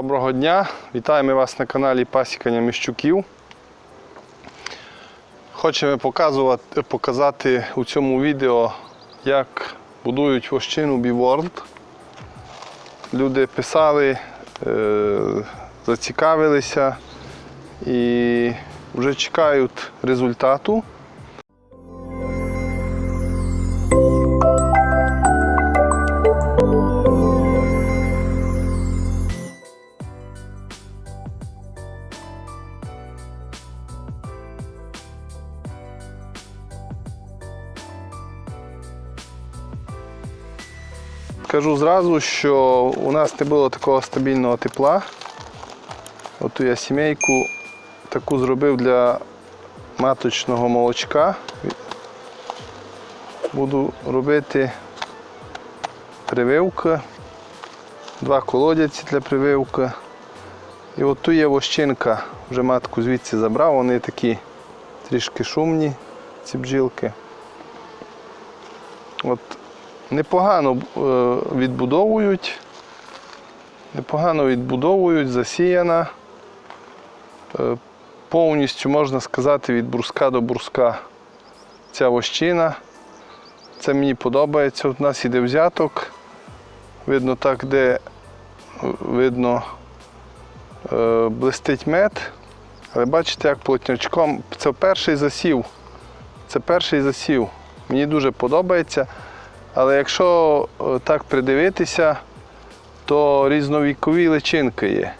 Доброго дня! Вітаємо вас на каналі Пасікання Міщуків. Хочемо показувати, показати у цьому відео, як будують вощину Біворд. Люди писали, е, зацікавилися і вже чекають результату. Скажу зразу, що у нас не було такого стабільного тепла. От я сімейку таку зробив для маточного молочка. Буду робити прививки, два колодязі для прививки. І от тут є вощинка, вже матку звідси забрав, вони такі трішки шумні, ці бджілки. От непогано е, відбудовують. Непогано відбудовують, засіяна. Е, Повністю можна сказати від бруска до бруска ця вощина. Це мені подобається. У нас іде взяток. Видно так, де е, видно блистить мед. Але бачите, як плотнячком. Це перший засів. Це перший засів. Мені дуже подобається. Але якщо е, так придивитися, то різновікові личинки є.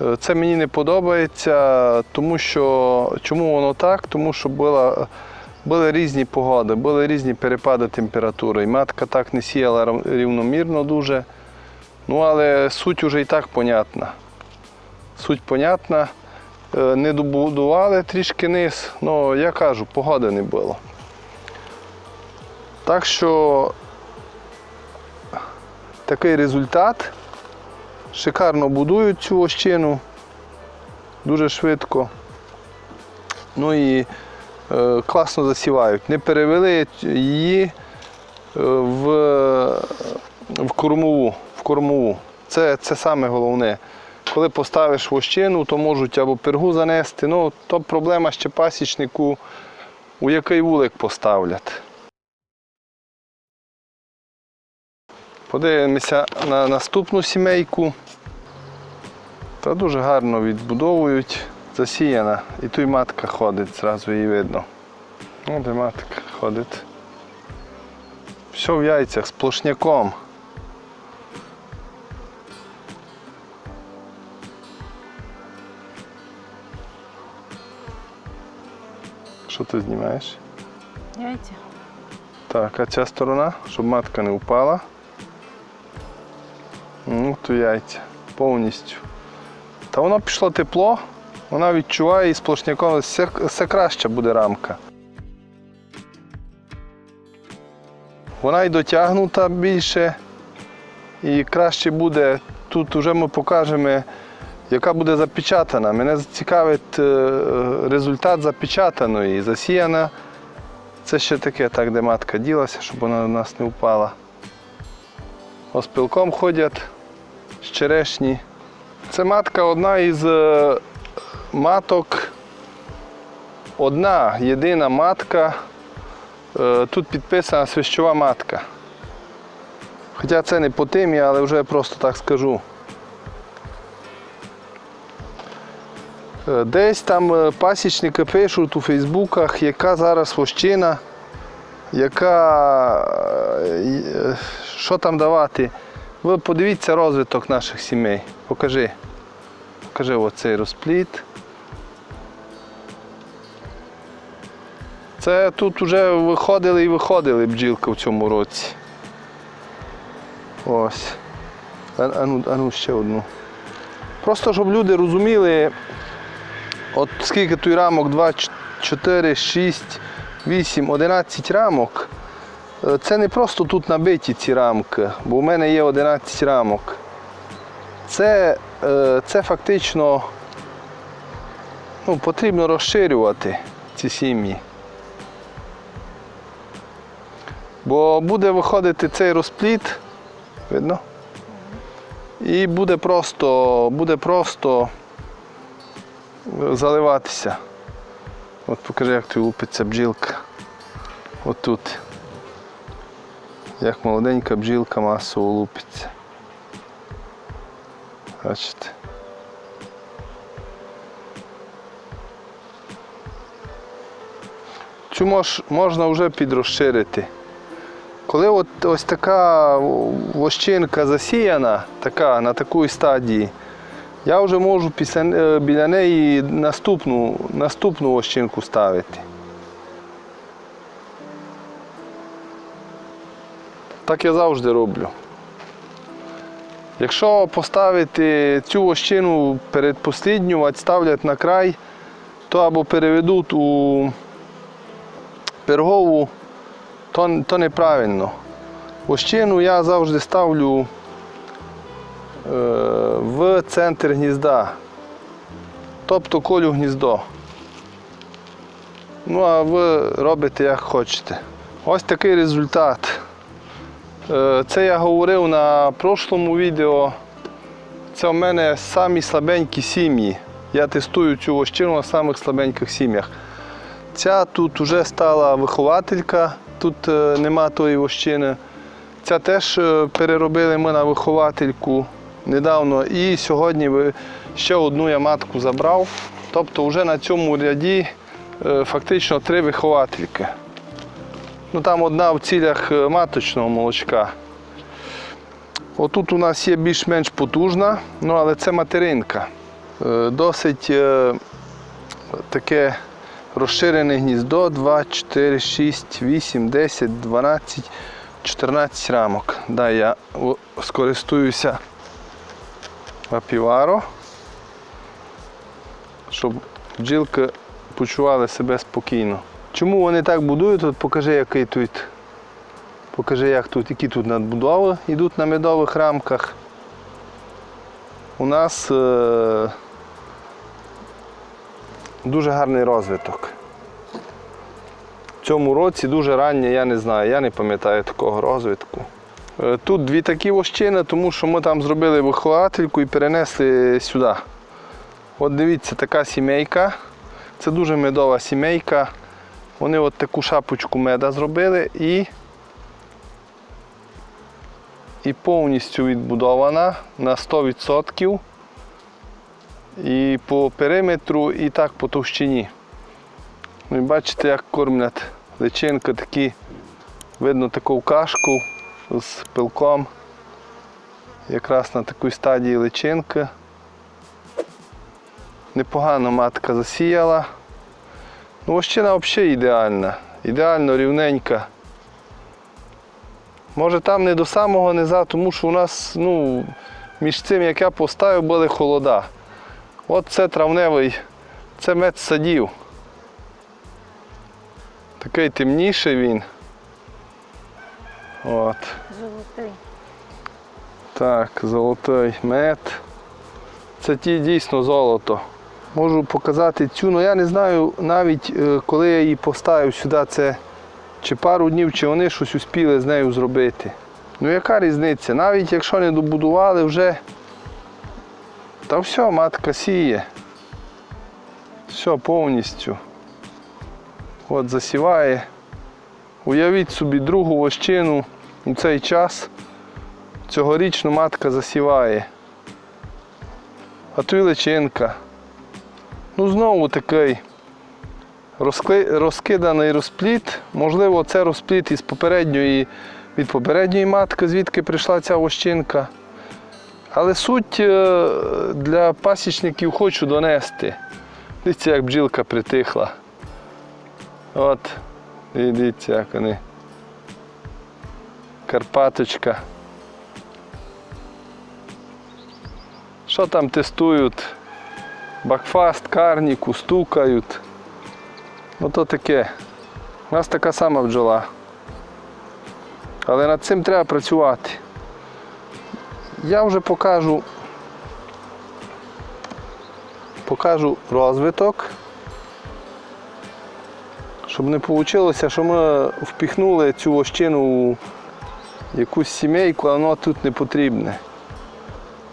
Е, Це мені не подобається, тому що чому воно так? Тому що була, були різні погоди, були різні перепади температури. І матка так не сіяла рівномірно дуже. Ну, але суть вже і так понятна. Суть понятна. Е, Не добудували трішки низ, ну я кажу, погоди не було. Так що такий результат. Шикарно будують цю ощину, дуже швидко. Ну і е, класно засівають. Не перевели її е, в, в кормову. В кормову. Це, це саме головне. Коли поставиш вощину, то можуть або пергу занести. Ну, то проблема ще пасічнику, у який вулик поставлять. Подивимося на наступну сімейку. Та дуже гарно відбудовують. Засіяна. І тут матка ходить, зразу її видно. О, де матка ходить. Все в яйцях сплошняком. Що ти знімаєш? Яйця. Так, а ця сторона, щоб матка не впала. Яйця повністю. Та воно пішло тепло, вона відчуває і сплошняком все, все краще буде рамка. Вона й дотягнута більше і краще буде. Тут вже ми покажемо, яка буде запечатана. Мене цікавить е, результат запечатаної, засіяна. Це ще таке, так, де матка ділася, щоб вона на нас не впала. Оспілком ходять з черешні. Це матка одна із е, маток. Одна єдина матка. Е, Тут підписана свящова матка. Хоча це не по темі, але вже просто так скажу. Е, Десь там пасічники пишуть у Фейсбуках, яка зараз вощина, яка що там давати. Ви подивіться розвиток наших сімей. Покажи. Покажи оцей розпліт. Це тут вже виходили і виходили бджілка в цьому році. Ось. А, а, ну, ще одну. Просто щоб люди розуміли, от скільки тут рамок, 2, 4, 6, 8, 11 рамок. Е, Це не просто тут набиті ці рамки, бо у мене є 11 рамок. Це, е, це фактично ну, потрібно розширювати ці сім'ї. Бо буде виходити цей розпліт, видно? І буде просто, буде просто заливатися. От покажи, як тут лупиться бджілка. Отут. Як молоденька бджілка масово лупиться. Бачите? Цю мож, можна вже підрозширити. Коли от ось така вощинка засіяна, така, на такій стадії, я вже можу після, е, біля неї наступну, наступну вощинку ставити. Так я завжди роблю. Якщо поставити цю вощину перед послідню, а ставлять на край, то або переведуть у пергову, то, то неправильно. Вощину я завжди ставлю е, в центр гнізда, тобто колю гніздо. Ну, а ви робите як хочете. Ось такий результат. Е, Це я говорив на прошлому відео. Це у мене самі слабенькі сім'ї. Я тестую цю вощину на самих слабеньких сім'ях. Ця тут вже стала вихователька, тут е, нема тої вощини. Ця теж е, переробили ми на виховательку недавно. І сьогодні ще одну я матку забрав. Тобто вже на цьому ряді фактично три виховательки. Ну, там одна в цілях е, маточного молочка. Отут у нас є більш-менш потужна, ну але це материнка. Е, Досить е, таке розширене гніздо 2, 4, 6, 8, 10, 12, 14 рамок. Да, я скористуюся апіваро, щоб бджілки почували себе спокійно. Чому вони так будують? От покажи, який тут. Покажи, як тут, які тут надбудови йдуть на медових рамках. У нас е, дуже гарний розвиток. В цьому році дуже раннє, я не знаю, я не пам'ятаю такого розвитку. Е, Тут дві такі вощини, тому що ми там зробили виховательку і перенесли сюди. От дивіться, така сімейка. Це дуже медова сімейка. Вони от таку шапочку меда зробили і, і повністю відбудована на 100%. І по периметру, і так по товщині. Ну бачите, як кормлять личинки такі, видно таку кашку з пилком. Якраз на такій стадії личинки. Непогано матка засіяла. Ну, вощина взагалі ідеальна. Ідеально рівненька. Може там не до самого низа, тому що у нас ну, між цим, як я поставив, були холода. От це травневий, це мед садів. Такий темніший він. От. Золотий. Так, золотий мед. Це ті дійсно золото. Можу показати цю, але я не знаю навіть е, коли я її поставив сюди, це чи пару днів, чи вони щось успіли з нею зробити. Ну яка різниця? Навіть якщо не добудували вже, та все, матка сіє. Все повністю. От засіває. Уявіть собі другу вощину у цей час. Цьогорічну матка засіває. А тут личинка. Ну знову такий розкиданий розпліт. Можливо, це розпліт із попередньої, від попередньої матки, звідки прийшла ця вощинка. Але суть е, для пасічників хочу донести. Дивіться, як бджілка притихла. От, дивіться, як вони. Карпаточка. Що там тестують? Бакфаст, карніку, стукають. Ну то таке. У нас така сама бджола. Але над цим треба працювати. Я вже покажу. Покажу розвиток. Щоб не вийшло, що ми впіхнули цю вощину у якусь сімейку, а воно тут не потрібне.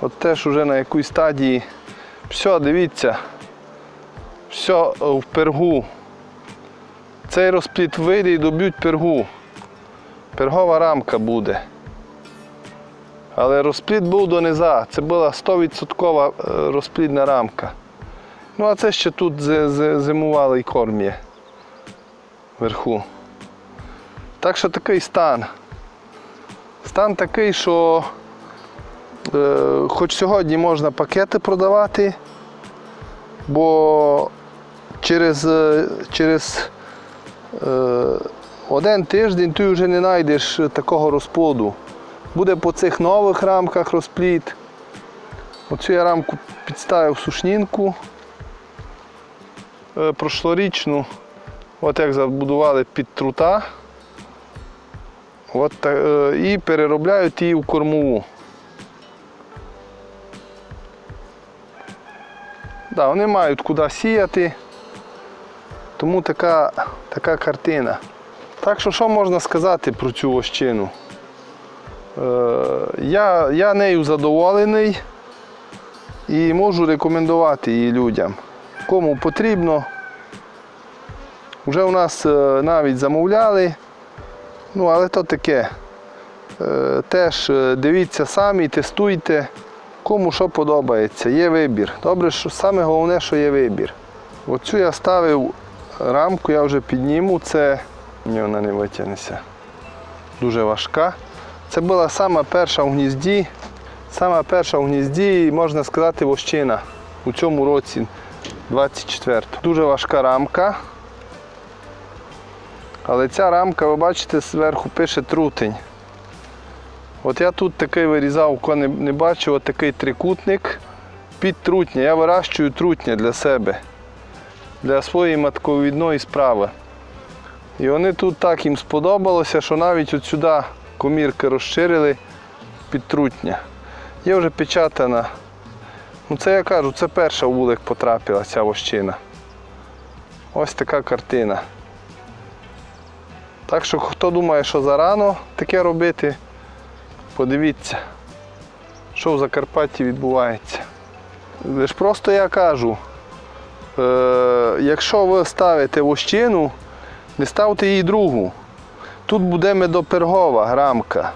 От теж уже на якійсь стадії. Все, дивіться. Все в пергу. Цей розпліт вийде і доб'ють пергу. Пергова рамка буде. Але розпліт був до низа. Це була 100% е, розплідна рамка. Ну а це ще тут зи- зи- зимувалий корм є вверху. Так що такий стан. Стан такий, що хоч сьогодні можна пакети продавати, бо через, е, через е, один тиждень ти вже не знайдеш такого розплоду. Буде по цих нових рамках розплід. Оцю я рамку підставив сушнінку е, прошлорічну. От як забудували під трута. От, е, і переробляють її в кормову. Да, вони мають куди сіяти, тому така, така картина. Так що що можна сказати про цю вощину? Е, я, я нею задоволений і можу рекомендувати її людям. Кому потрібно. Вже у нас е, навіть замовляли, ну але то таке. Е, Теж е, дивіться самі, тестуйте, кому що подобається, є вибір. Добре, що саме головне, що є вибір. Оцю я ставив рамку, я вже підніму, це ні, вона не витягнеться. Дуже важка. Це була сама перша в гнізді, сама перша в гнізді, можна сказати, вощина у цьому році, 24 Дуже важка рамка. Але ця рамка, ви бачите, зверху пише трутень. От я тут такий вирізав, кого не, не бачив, от такий трикутник під трутня. Я вирощую трутня для себе, для своєї матковідної справи. І вони тут так їм сподобалося, що навіть от сюди комірки розширили під трутня. Є вже печатана. Ну це я кажу, це перша вулик потрапила ця вощина. Ось така картина. Так що хто думає, що зарано таке робити, подивіться, що в Закарпатті відбувається. Лиш просто я кажу, е, якщо ви ставите вощину, не ставте її другу. Тут буде медопергова рамка.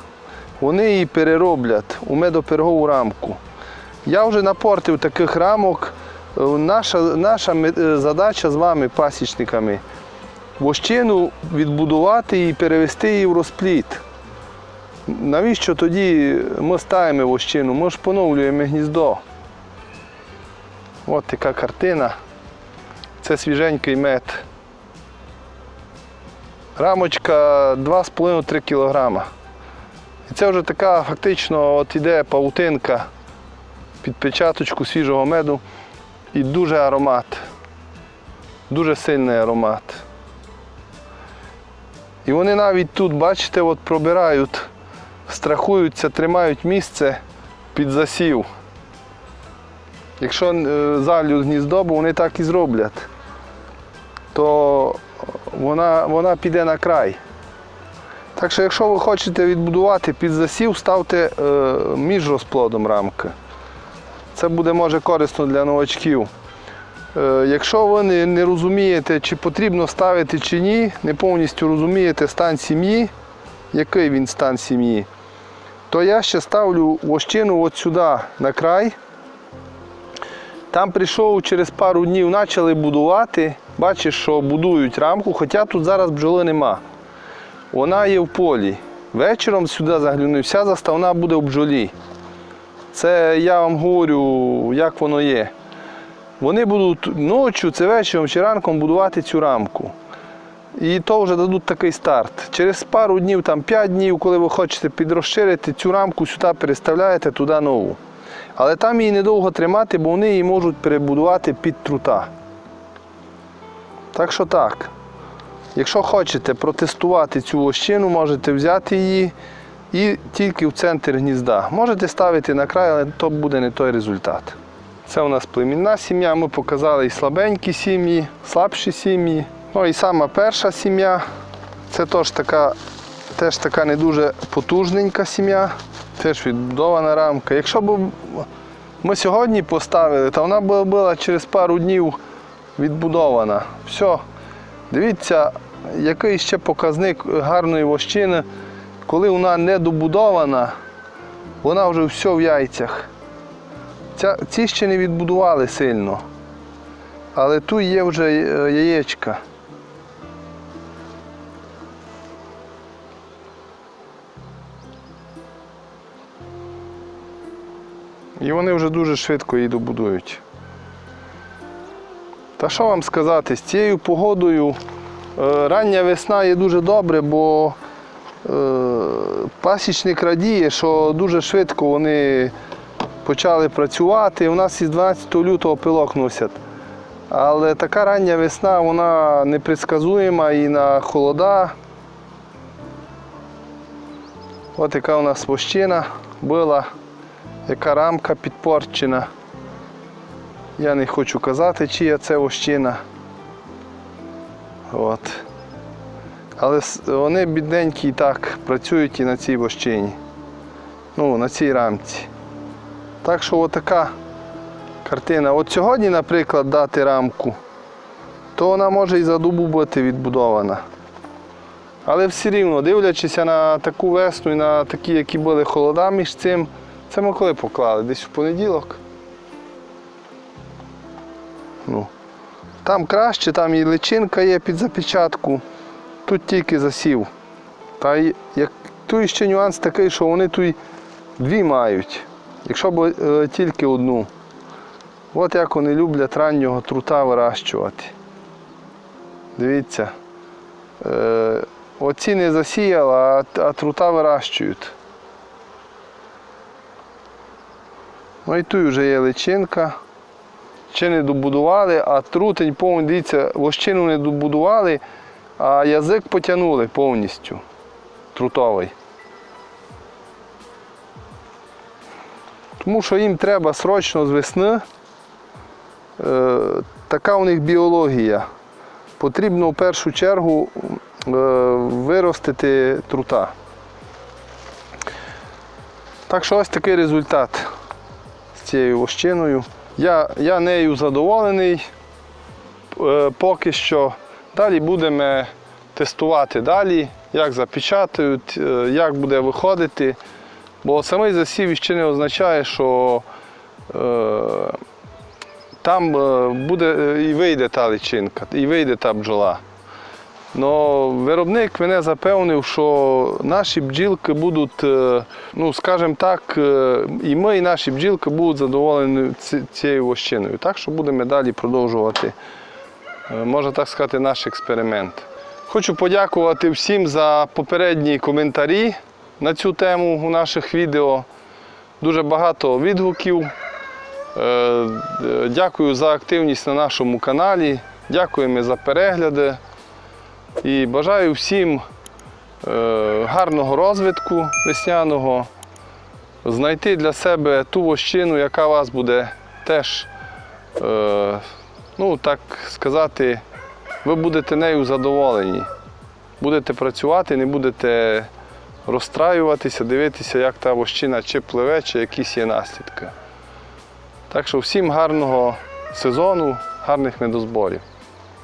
Вони її перероблять у медопергову рамку. Я вже напортив таких рамок. Е, Наша, наша е, задача з вами, пасічниками, вощину відбудувати і перевести її в розпліт. Навіщо тоді ми ставимо вощину? Ми ж поновлюємо гніздо. От така картина. Це свіженький мед. Рамочка 2,5-3 кг. І це вже така фактично от іде паутинка під печаточку свіжого меду і дуже аромат. Дуже сильний аромат. І вони навіть тут, бачите, от пробирають, страхуються, тримають місце під засів. Якщо е, залью гніздо, бо вони так і зроблять, то вона, вона піде на край. Так що, якщо ви хочете відбудувати під засів, ставте е, між розплодом рамки. Це буде може корисно для новачків. Е, Якщо ви не, не розумієте, чи потрібно ставити чи ні, не повністю розумієте стан сім'ї, який він стан сім'ї, то я ще ставлю вощину от сюди на край. Там прийшов через пару днів, почали будувати. Бачиш, що будують рамку, хоча тут зараз бджоли нема. Вона є в полі. Вечором сюди загляну, вся заставна буде в бджолі. Це я вам говорю, як воно є. Вони будуть ночі, це вечором чи ранком будувати цю рамку. І то вже дадуть такий старт. Через пару днів, там 5 днів, коли ви хочете підрозширити, цю рамку сюди переставляєте туди нову. Але там її недовго тримати, бо вони її можуть перебудувати під трута. Так що так. Якщо хочете протестувати цю лощину, можете взяти її і тільки в центр гнізда. Можете ставити на край, але то буде не той результат. Це у нас племінна сім'я. Ми показали і слабенькі сім'ї, слабші сім'ї. Ну і сама перша сім'я. Це теж така, теж така не дуже потужненька сім'я, теж відбудована рамка. Якщо б Ми сьогодні поставили, та вона була, була через пару днів відбудована. Все. Дивіться, який ще показник гарної вощини. Коли вона не добудована, вона вже все в яйцях. Ця, ці ще не відбудували сильно. Але тут є вже яєчка. І вони вже дуже швидко її добудують. Та що вам сказати, з цією погодою е, рання весна є дуже добре, бо е, пасічник радіє, що дуже швидко вони почали працювати. У нас із 12 лютого пилок носять. Але така рання весна, вона непредсказуєма і на холода. От яка у нас вощина була, яка рамка підпорчена. Я не хочу казати, чия це вощина. От. Але вони бідненькі і так працюють і на цій вощині. Ну, на цій рамці. Так що отака картина. От сьогодні, наприклад, дати рамку, то вона може і за добу бути відбудована. Але все рівно, дивлячись на таку весну і на такі, які були холода між цим, це ми коли поклали? Десь в понеділок. Ну, там краще, там і личинка є під запечатку, тут тільки засів. Та й як тут ще нюанс такий, що вони тут дві мають, якщо б е, тільки одну. От як вони люблять раннього трута вирощувати. Дивіться. Е, оці не засіяла, а, а трута вирощують. Ну і тут вже є личинка. Ще не добудували, а трутень повністю, дивіться, вощину не добудували, а язик потягнули повністю. Трутовий. Тому що їм треба срочно з весни. Е, така у них біологія. Потрібно в першу чергу е, виростити трута. Так що ось такий результат цією вощиною. Я, я нею задоволений е, поки що. Далі будемо тестувати далі, як запечатають, е, як буде виходити. Бо самий засів ще не означає, що е, там е, буде і вийде та личинка, і вийде та бджола. Но виробник мене запевнив, що наші бджілки будуть, е, ну скажімо так, е, і ми, і наші бджілки будуть задоволені цією вощиною. Так що будемо далі продовжувати, е, можна так сказати, наш експеримент. Хочу подякувати всім за попередні коментарі на цю тему у наших відео. Дуже багато відгуків. Дякую за активність на нашому каналі. Дякуємо за перегляди. І бажаю всім е, гарного розвитку весняного, знайти для себе ту вощину, яка вас буде теж, е, ну так сказати, ви будете нею задоволені. Будете працювати, не будете розстраюватися, дивитися, як та вощина чи пливе, чи якісь є наслідки. Так що всім гарного сезону, гарних медозборів.